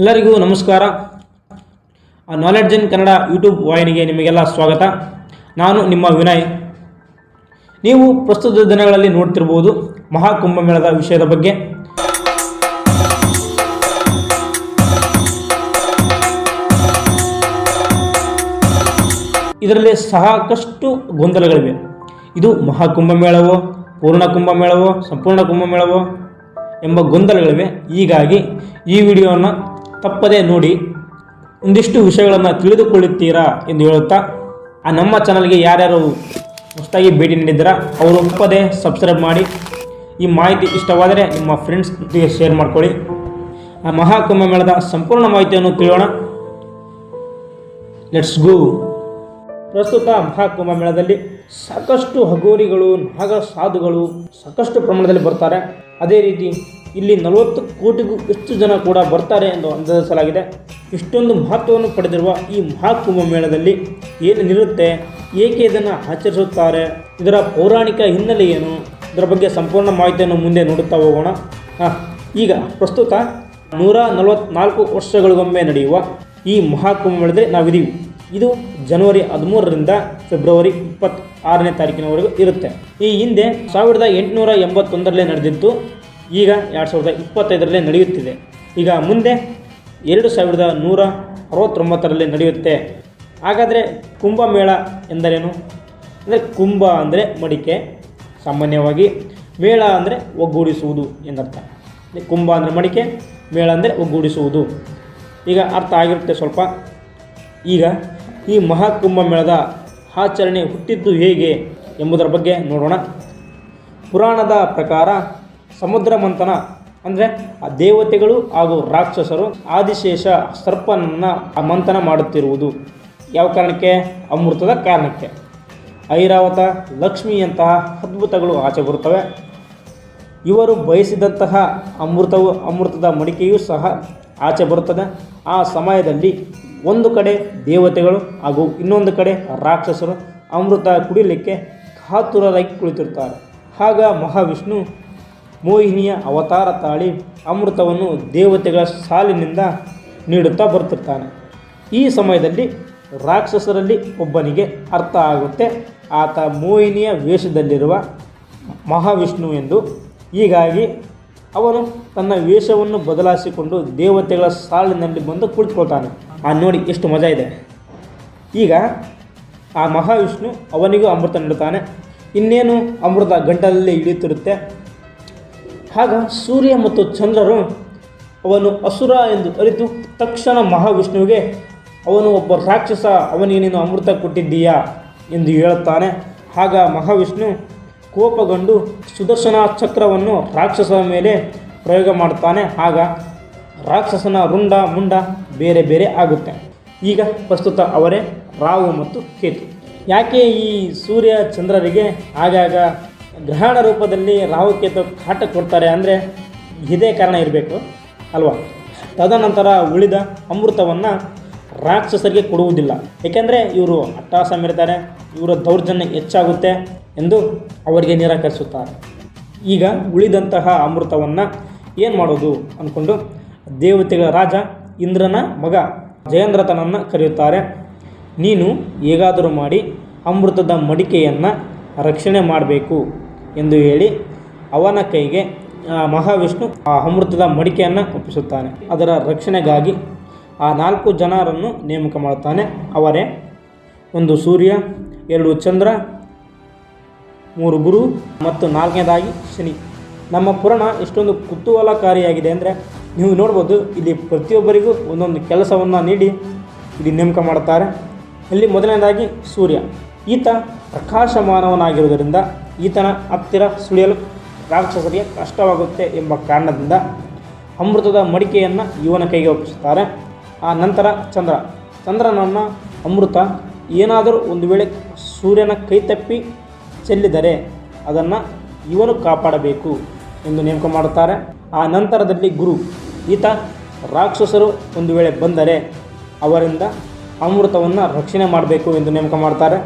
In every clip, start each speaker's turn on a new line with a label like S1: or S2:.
S1: ಎಲ್ಲರಿಗೂ ನಮಸ್ಕಾರ. ನಾಲೆಡ್ಜ್ ಇನ್ ಕನ್ನಡ ಯೂಟ್ಯೂಬ್ ವಾಹಿನಿಗೆ ನಿಮಗೆಲ್ಲ ಸ್ವಾಗತ. ನಾನು ನಿಮ್ಮ ವಿನಯ್. ನೀವು ಪ್ರಸ್ತುತ ದಿನಗಳಲ್ಲಿ ನೋಡ್ತಿರ್ಬೋದು ಮಹಾಕುಂಭಮೇಳದ ವಿಷಯದ ಬಗ್ಗೆ. ಇದರಲ್ಲಿ ಸಾಕಷ್ಟು ಗೊಂದಲಗಳಿವೆ. ಇದು ಮಹಾಕುಂಭಮೇಳವೋ, ಪೂರ್ಣ ಕುಂಭಮೇಳವೋ, ಸಂಪೂರ್ಣ ಕುಂಭಮೇಳವೋ ಎಂಬ ಗೊಂದಲಗಳಿವೆ. ಹೀಗಾಗಿ ಈ ವಿಡಿಯೋವನ್ನು ತಪ್ಪದೇ ನೋಡಿ ಒಂದಿಷ್ಟು ವಿಷಯಗಳನ್ನು ತಿಳಿದುಕೊಳ್ಳುತ್ತೀರಾ ಎಂದು ಹೇಳುತ್ತಾ, ಆ ನಮ್ಮ ಚಾನಲ್ಗೆ ಯಾರ್ಯಾರು ಹೊಸದಾಗಿ ಭೇಟಿ ನೀಡಿದ್ದೀರಾ, ಅವರು ತಪ್ಪದೇ ಸಬ್ಸ್ಕ್ರೈಬ್ ಮಾಡಿ. ಈ ಮಾಹಿತಿ ಇಷ್ಟವಾದರೆ ನಿಮ್ಮ ಫ್ರೆಂಡ್ಸ್ಗೆ ಶೇರ್ ಮಾಡಿಕೊಳ್ಳಿ. ಆ ಮಹಾಕುಂಭಮೇಳದ ಸಂಪೂರ್ಣ ಮಾಹಿತಿಯನ್ನು ತಿಳಿಯೋಣ. ಲೆಟ್ಸ್ ಗೋ ಪ್ರಸ್ತುತ ಮಹಾಕುಂಭ ಮೇಳದಲ್ಲಿ ಸಾಕಷ್ಟು ಹಗೋರಿಗಳು ನಾಗ ಸಾಧುಗಳು ಸಾಕಷ್ಟು ಪ್ರಮಾಣದಲ್ಲಿ ಬರ್ತಾರೆ. ಅದೇ ರೀತಿ ಇಲ್ಲಿ ನಲವತ್ತು ಕೋಟಿಗೂ ಹೆಚ್ಚು ಜನ ಕೂಡ ಬರ್ತಾರೆ ಎಂದು ಅಂದಾಜಿಸಲಾಗಿದೆ. ಇಷ್ಟೊಂದು ಮಹತ್ವವನ್ನು ಪಡೆದಿರುವ ಈ ಮಹಾಕುಂಭ ಮೇಳದಲ್ಲಿ ಏನೇನಿರುತ್ತೆ ಏಕೆ ಇದನ್ನು ಆಚರಿಸುತ್ತಾರೆ, ಇದರ ಪೌರಾಣಿಕ ಹಿನ್ನೆಲೆ ಏನು, ಇದರ ಬಗ್ಗೆ ಸಂಪೂರ್ಣ ಮಾಹಿತಿಯನ್ನು ಮುಂದೆ ನೋಡುತ್ತಾ ಹೋಗೋಣ. ಈಗ ಪ್ರಸ್ತುತ ನೂರ ನಲವತ್ನಾಲ್ಕು ವರ್ಷಗಳಿಗೊಮ್ಮೆ ನಡೆಯುವ ಈ ಮಹಾಕುಂಭ ಮೇಳದಲ್ಲಿ ನಾವಿದ್ದೀವಿ ಇದು ಜನವರಿ ಹದಿಮೂರರಿಂದ ಫೆಬ್ರವರಿ ಇಪ್ಪತ್ತ ಆರನೇ ತಾರೀಕಿನವರೆಗೂ ಇರುತ್ತೆ. ಈ ಹಿಂದೆ ಸಾವಿರದ ಎಂಟುನೂರ ಎಂಬತ್ತೊಂದರಲ್ಲೇ ನಡೆದಿದ್ದು ಈಗ ಎರಡು ಸಾವಿರದ ಇಪ್ಪತ್ತೈದರಲ್ಲೇ ನಡೆಯುತ್ತಿದೆ. ಈಗ ಮುಂದೆ ಎರಡು ಸಾವಿರದ ನೂರ ಅರವತ್ತೊಂಬತ್ತರಲ್ಲಿ ನಡೆಯುತ್ತೆ. ಹಾಗಾದರೆ ಕುಂಭಮೇಳ ಎಂದರೇನು? ಅಂದರೆ ಕುಂಭ ಅಂದರೆ ಮಡಿಕೆ. ಸಾಮಾನ್ಯವಾಗಿ ಮೇಳ ಅಂದರೆ ಒಗ್ಗೂಡಿಸುವುದು ಎಂದರ್ಥ. ಕುಂಭ ಅಂದರೆ ಮಡಿಕೆ, ಮೇಳ ಅಂದರೆ ಒಗ್ಗೂಡಿಸುವುದು. ಈಗ ಅರ್ಥ ಆಗಿರುತ್ತೆ ಸ್ವಲ್ಪ. ಈಗ ಈ ಮಹಾಕುಂಭ ಮೇಳದ ಆಚರಣೆ ಹುಟ್ಟಿದ್ದು ಹೇಗೆ ಎಂಬುದರ ಬಗ್ಗೆ ನೋಡೋಣ. ಪುರಾಣದ ಪ್ರಕಾರ ಸಮುದ್ರ ಮಂಥನ, ಅಂದರೆ ಆ ದೇವತೆಗಳು ಹಾಗೂ ರಾಕ್ಷಸರು ಆದಿಶೇಷ ಸರ್ಪನನ್ನು ಆ ಮಂಥನ ಮಾಡುತ್ತಿರುವುದು. ಯಾವ ಕಾರಣಕ್ಕೆ? ಅಮೃತದ ಕಾರಣಕ್ಕೆ. ಐರಾವತ, ಲಕ್ಷ್ಮಿಯಂತಹ ಅದ್ಭುತಗಳು ಆಚೆ ಬರುತ್ತವೆ. ಇವರು ಬಯಸಿದಂತಹ ಅಮೃತವು, ಅಮೃತದ ಮಡಿಕೆಯೂ ಸಹ ಆಚೆ ಬರುತ್ತದೆ. ಆ ಸಮಯದಲ್ಲಿ ಒಂದು ಕಡೆ ದೇವತೆಗಳು ಹಾಗೂ ಇನ್ನೊಂದು ಕಡೆ ರಾಕ್ಷಸರು ಅಮೃತ ಕುಡಿಯಲಿಕ್ಕೆ ಕಾತುರರಾಗಿ ಕುಳಿತಿರ್ತಾರೆ ಆಗ ಮಹಾವಿಷ್ಣು ಮೋಹಿನಿಯ ಅವತಾರ ತಾಳಿ ಅಮೃತವನ್ನು ದೇವತೆಗಳ ಸಾಲಿನಿಂದ ನೀಡುತ್ತಾ ಬರ್ತಿರ್ತಾನೆ ಈ ಸಮಯದಲ್ಲಿ ರಾಕ್ಷಸರಲ್ಲಿ ಒಬ್ಬನಿಗೆ ಅರ್ಥ ಆಗುತ್ತೆ. ಆತ ಮೋಹಿನಿಯ ವೇಷದಲ್ಲಿರುವ ಮಹಾವಿಷ್ಣು ಎಂದು. ಹೀಗಾಗಿ ಅವನು ತನ್ನ ವೇಷವನ್ನು ಬದಲಾಯಿಸಿಕೊಂಡು ದೇವತೆಗಳ ಸಾಲಿನಲ್ಲಿ ಬಂದು ಕುಳಿತುಕೊಳ್ತಾನೆ. ಆ ನೋಡಿ ಎಷ್ಟು ಮಜಾ ಇದೆ. ಈಗ ಆ ಮಹಾವಿಷ್ಣು ಅವನಿಗೂ ಅಮೃತ ನೀಡುತ್ತಾನೆ. ಇನ್ನೇನು ಅಮೃತ ಗಂಟಲಲ್ಲಿ ಇಳಿಯುತ್ತಿರುತ್ತೆ? ಆಗ ಸೂರ್ಯ ಮತ್ತು ಚಂದ್ರರು ಅವನು ಅಸುರ ಎಂದು ಅರಿತು ತಕ್ಷಣ ಮಹಾವಿಷ್ಣುವಿಗೆ, ಅವನು ಒಬ್ಬ ರಾಕ್ಷಸ, ಅವನೇನೇನು ನೀನು ಅಮೃತ ಕೊಟ್ಟಿದ್ದೀಯಾ ಎಂದು ಹೇಳುತ್ತಾನೆ. ಆಗ ಮಹಾವಿಷ್ಣು ಕೋಪಗೊಂಡು ಸುದರ್ಶನ ಚಕ್ರವನ್ನು ರಾಕ್ಷಸನ ಮೇಲೆ ಪ್ರಯೋಗ ಮಾಡುತ್ತಾನೆ. ಆಗ ರಾಕ್ಷಸನ ರುಂಡ ಮುಂಡ ಬೇರೆ ಬೇರೆ ಆಗುತ್ತೆ. ಈಗ ಪ್ರಸ್ತುತ ಅವರೇ ರಾವು ಮತ್ತು ಕೇತು. ಯಾಕೆ ಈ ಸೂರ್ಯ ಚಂದ್ರರಿಗೆ ಆಗಾಗ ಗ್ರಹಣ ರೂಪದಲ್ಲಿ ರಾಹುಕೇತು ಕಾಟ ಕೊಡ್ತಾರೆ ಅಂದರೆ ಇದೇ ಕಾರಣ ಇರಬೇಕು, ಅಲ್ವಾ? ತದನಂತರ ಉಳಿದ ಅಮೃತವನ್ನು ರಾಕ್ಷಸರಿಗೆ ಕೊಡುವುದಿಲ್ಲ. ಏಕೆಂದರೆ ಇವರು ಅಟ್ಟಾಸ ಮೀರ್ತಾರೆ ಇವರ ದೌರ್ಜನ್ಯ ಹೆಚ್ಚಾಗುತ್ತೆ ಎಂದು ಅವರಿಗೆ ನಿರಾಕರಿಸುತ್ತಾರೆ. ಈಗ ಉಳಿದಂತಹ ಅಮೃತವನ್ನು ಏನು ಮಾಡೋದು ಅಂದ್ಕೊಂಡು ದೇವತೆಗಳ ರಾಜ ಇಂದ್ರನ ಮಗ ಜಯಂದ್ರತನನ್ನು ಕರೆಯುತ್ತಾರೆ. ನೀನು ಹೇಗಾದರೂ ಮಾಡಿ ಅಮೃತದ ಮಡಿಕೆಯನ್ನು ರಕ್ಷಣೆ ಮಾಡಬೇಕು. ಎಂದು ಹೇಳಿ ಅವನ ಕೈಗೆ ಮಹಾವಿಷ್ಣು ಆ ಅಮೃತದ ಮಡಿಕೆಯನ್ನು ಒಪ್ಪಿಸುತ್ತಾನೆ. ಅದರ ರಕ್ಷಣೆಗಾಗಿ ಆ ನಾಲ್ಕು ಜನರನ್ನು ನೇಮಕ ಮಾಡುತ್ತಾನೆ. ಅವರೇ ಒಂದು ಸೂರ್ಯ, ಎರಡು ಚಂದ್ರ, ಮೂರು ಗುರು ಮತ್ತು ನಾಲ್ಕನೇದಾಗಿ ಶನಿ. ನಮ್ಮ ಪುರಾಣ ಎಷ್ಟೊಂದು ಕುತೂಹಲಕಾರಿಯಾಗಿದೆ ಅಂದರೆ ನೀವು ನೋಡ್ಬೋದು, ಇಲ್ಲಿ ಪ್ರತಿಯೊಬ್ಬರಿಗೂ ಒಂದೊಂದು ಕೆಲಸವನ್ನು ನೀಡಿ ಇಲ್ಲಿ ನೇಮಕ ಮಾಡುತ್ತಾರೆ. ಇಲ್ಲಿ ಮೊದಲನೇದಾಗಿ ಸೂರ್ಯ. ಈತ ಪ್ರಕಾಶಮಾನವನಾಗಿರುವುದರಿಂದ ಈತನ ಹತ್ತಿರ ಸುಳಿಯಲು ರಾಕ್ಷಸರಿಗೆ ಕಷ್ಟವಾಗುತ್ತೆ ಎಂಬ ಕಾರಣದಿಂದ ಅಮೃತದ ಮಡಿಕೆಯನ್ನು ಇವನ ಕೈಗೆ ಒಪ್ಪಿಸುತ್ತಾರೆ. ಆ ನಂತರ ಚಂದ್ರ, ಚಂದ್ರನನ್ನು ಅಮೃತ ಏನಾದರೂ ಒಂದು ವೇಳೆ ಸೂರ್ಯನ ಕೈ ತಪ್ಪಿ ಚೆಲ್ಲಿದರೆ ಅದನ್ನು ಇವನು ಕಾಪಾಡಬೇಕು ಎಂದು ನೇಮಕ ಮಾಡುತ್ತಾರೆ. ಆ ನಂತರದಲ್ಲಿ ಗುರು, ಈತ ರಾಕ್ಷಸರು ಒಂದು ವೇಳೆ ಬಂದರೆ ಅವರಿಂದ ಅಮೃತವನ್ನು ರಕ್ಷಣೆ ಮಾಡಬೇಕು ಎಂದು ನೇಮಕ ಮಾಡ್ತಾರೆ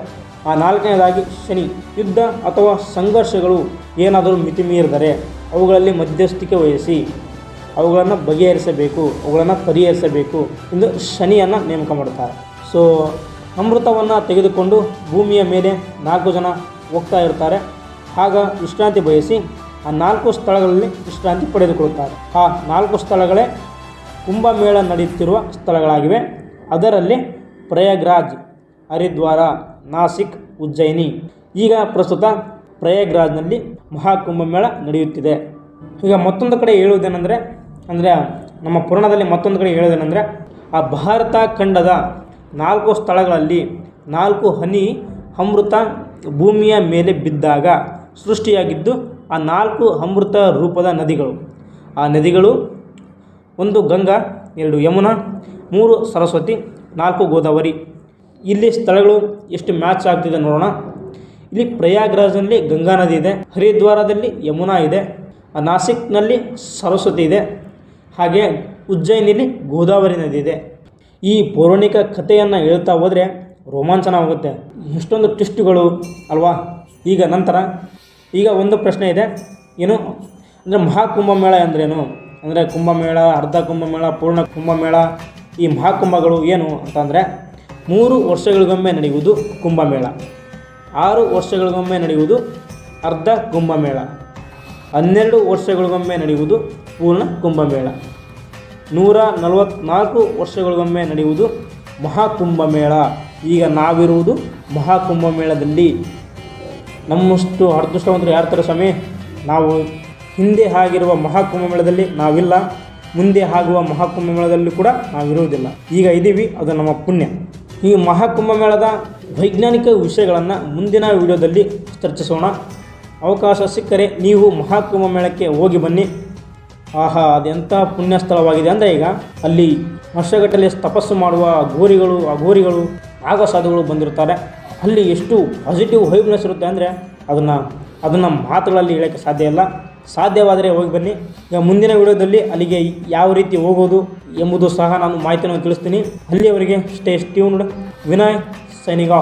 S1: ಆ ನಾಲ್ಕನೇದಾಗಿ ಶನಿ, ಯುದ್ಧ ಅಥವಾ ಸಂಘರ್ಷಗಳು ಏನಾದರೂ ಮಿತಿ ಮೀರಿದರೆ ಅವುಗಳಲ್ಲಿ ಮಧ್ಯಸ್ಥಿಕೆ ವಹಿಸಿ, ಅವುಗಳನ್ನು ಬಗೆಹರಿಸಬೇಕು, ಅವುಗಳನ್ನು ಪರಿಹರಿಸಬೇಕು ಎಂದು ಶನಿಯನ್ನು ನೇಮಕ ಮಾಡುತ್ತಾರೆ. ಸೊ ಅಮೃತವನ್ನು ತೆಗೆದುಕೊಂಡು ಭೂಮಿಯ ಮೇಲೆ ನಾಲ್ಕು ಜನ ಹೋಗ್ತಾ ಇರ್ತಾರೆ. ಆಗ ವಿಶ್ರಾಂತಿ ಬಯಸಿ ಆ ನಾಲ್ಕು ಸ್ಥಳಗಳಲ್ಲಿ ವಿಶ್ರಾಂತಿ ಪಡೆದುಕೊಳ್ಳುತ್ತಾರೆ. ಆ ನಾಲ್ಕು ಸ್ಥಳಗಳೇ ಕುಂಭಮೇಳ ನಡೆಯುತ್ತಿರುವ ಸ್ಥಳಗಳಾಗಿವೆ. ಅದರಲ್ಲಿ ಪ್ರಯಾಗ್ರಾಜ್, ಹರಿದ್ವಾರ ನಾಸಿಕ್ ಉಜ್ಜಯಿನಿ. ಈಗ ಪ್ರಸ್ತುತ ಪ್ರಯಾಗ್ರಾಜ್ನಲ್ಲಿ ಮಹಾಕುಂಭಮೇಳ ನಡೆಯುತ್ತಿದೆ. ಈಗ ಮತ್ತೊಂದು ಕಡೆ ಹೇಳುವುದೇನೆಂದರೆ, ಅಂದರೆ ನಮ್ಮ ಪುರಾಣದಲ್ಲಿ ಮತ್ತೊಂದು ಕಡೆ ಹೇಳುವುದೇನೆಂದರೆ, ಆ ಭಾರತ ಖಂಡದ ನಾಲ್ಕು ಸ್ಥಳಗಳಲ್ಲಿ ನಾಲ್ಕು ಹನಿ ಅಮೃತ ಭೂಮಿಯ ಮೇಲೆ ಬಿದ್ದಾಗ ಸೃಷ್ಟಿಯಾಗಿದ್ದು, ಆ ನಾಲ್ಕು ಅಮೃತ ರೂಪದ ನದಿಗಳು. ಆ ನದಿಗಳು ಒಂದು ಗಂಗಾ, ಎರಡು ಯಮುನಾ, ಮೂರು ಸರಸ್ವತಿ, ನಾಲ್ಕು ಗೋದಾವರಿ. ಇಲ್ಲಿ ಸ್ಥಳಗಳು ಎಷ್ಟು ಮ್ಯಾಚ್ ಆಗ್ತಿದೆ ನೋಡೋಣ. ಇಲ್ಲಿ ಪ್ರಯಾಗ್ರಾಜ್ನಲ್ಲಿ ಗಂಗಾ ನದಿ ಇದೆ, ಹರಿದ್ವಾರದಲ್ಲಿ ಯಮುನಾ ಇದೆ, ನಾಸಿಕ್ನಲ್ಲಿ ಸರಸ್ವತಿ ಇದೆ, ಹಾಗೆ ಉಜ್ಜಯಿನಿಲಿ ಗೋದಾವರಿ ನದಿ ಇದೆ. ಈ ಪೌರಾಣಿಕ ಕಥೆಯನ್ನು ಹೇಳ್ತಾ ಹೋದರೆ ರೋಮಾಂಚನವಾಗುತ್ತೆ. ಎಷ್ಟೊಂದು ಟ್ವಿಸ್ಟ್ಗಳು ಅಲ್ವಾ? ಈಗ ನಂತರ, ಈಗ ಒಂದು ಪ್ರಶ್ನೆ ಇದೆ. ಏನು? ಅಂದರೆ ಮಹಾಕುಂಭಮೇಳ ಅಂದ್ರೇನು? ಅಂದರೆ ಕುಂಭಮೇಳ, ಅರ್ಧ ಕುಂಭಮೇಳ, ಪೂರ್ಣ ಕುಂಭಮೇಳ, ಈ ಮಹಾಕುಂಭಗಳು ಏನು ಅಂತಂದರೆ ಮೂರು ವರ್ಷಗಳಿಗೊಮ್ಮೆ ನಡೆಯುವುದು ಕುಂಭಮೇಳ. ಆರು ವರ್ಷಗಳಿಗೊಮ್ಮೆ ನಡೆಯುವುದು ಅರ್ಧ ಕುಂಭಮೇಳ. ಹನ್ನೆರಡು ವರ್ಷಗಳಿಗೊಮ್ಮೆ ನಡೆಯುವುದು ಪೂರ್ಣ ಕುಂಭಮೇಳ. ನೂರ ನಲವತ್ತ್ನಾಲ್ಕು ವರ್ಷಗಳಿಗೊಮ್ಮೆ ನಡೆಯುವುದು ಮಹಾಕುಂಭಮೇಳ. ಈಗ ನಾವಿರುವುದು ಮಹಾಕುಂಭಮೇಳದಲ್ಲಿ. ನಮ್ಮಷ್ಟು ಅದೃಷ್ಟವಂತರು ಯಾರ್ತಾರೆ ಸ್ವಾಮಿ? ನಾವು ಹಿಂದೆ ಆಗಿರುವ ಮಹಾಕುಂಭಮೇಳದಲ್ಲಿ ನಾವಿಲ್ಲ. ಮುಂದೆ ಆಗುವ ಮಹಾಕುಂಭಮೇಳದಲ್ಲಿ ಕೂಡ ನಾವಿರುವುದಿಲ್ಲ. ಈಗ ಇದ್ದೀವಿ, ಅದು ನಮ್ಮ ಪುಣ್ಯ. ಈ ಮಹಾಕುಂಭಮೇಳದ ವೈಜ್ಞಾನಿಕ ವಿಷಯಗಳನ್ನು ಮುಂದಿನ ವಿಡಿಯೋದಲ್ಲಿ ಚರ್ಚಿಸೋಣ. ಅವಕಾಶ ಸಿಕ್ಕರೆ ನೀವು ಮಹಾಕುಂಭಮೇಳಕ್ಕೆ ಹೋಗಿ ಬನ್ನಿ. ಆಹಾ ಅದೆಂಥ ಪುಣ್ಯ ಸ್ಥಳವಾಗಿದೆ ಅಂದರೆ ಈಗ ಅಲ್ಲಿ ವರ್ಷಗಟ್ಟಲೆ ತಪಸ್ಸು ಮಾಡುವ ಗೋರಿಗಳು, ಅಘೋರಿಗಳು ಆಗಸಾಧುಗಳು ಆಗ ಸಾಧುಗಳು ಬಂದಿರ್ತಾರೆ ಅಲ್ಲಿ ಎಷ್ಟು ಪಾಸಿಟಿವ್ ವೈಬ್ನೆಸ್ ಇರುತ್ತೆ ಅಂದರೆ ಅದನ್ನು ಅದನ್ನು ಮಾತುಗಳಲ್ಲಿ ಹೇಳೋಕ್ಕೆ ಸಾಧ್ಯ ಇಲ್ಲ. ಸಾಧ್ಯವಾದರೆ ಹೋಗಿ ಬನ್ನಿ. ಈಗ ಮುಂದಿನ ವಿಡಿಯೋದಲ್ಲಿ ಅಲ್ಲಿಗೆ ಯಾವ ರೀತಿ ಹೋಗೋದು ಎಂಬುದು ಸಹ ನಾನು ಮಾಹಿತಿಯನ್ನು ತಿಳಿಸ್ತೀನಿ. ಅಲ್ಲಿಯವರೆಗೆ ಸ್ಟೇ ಸ್ಟೀವ್ ವಿನಯ್ ಸೈನಿಂಗ್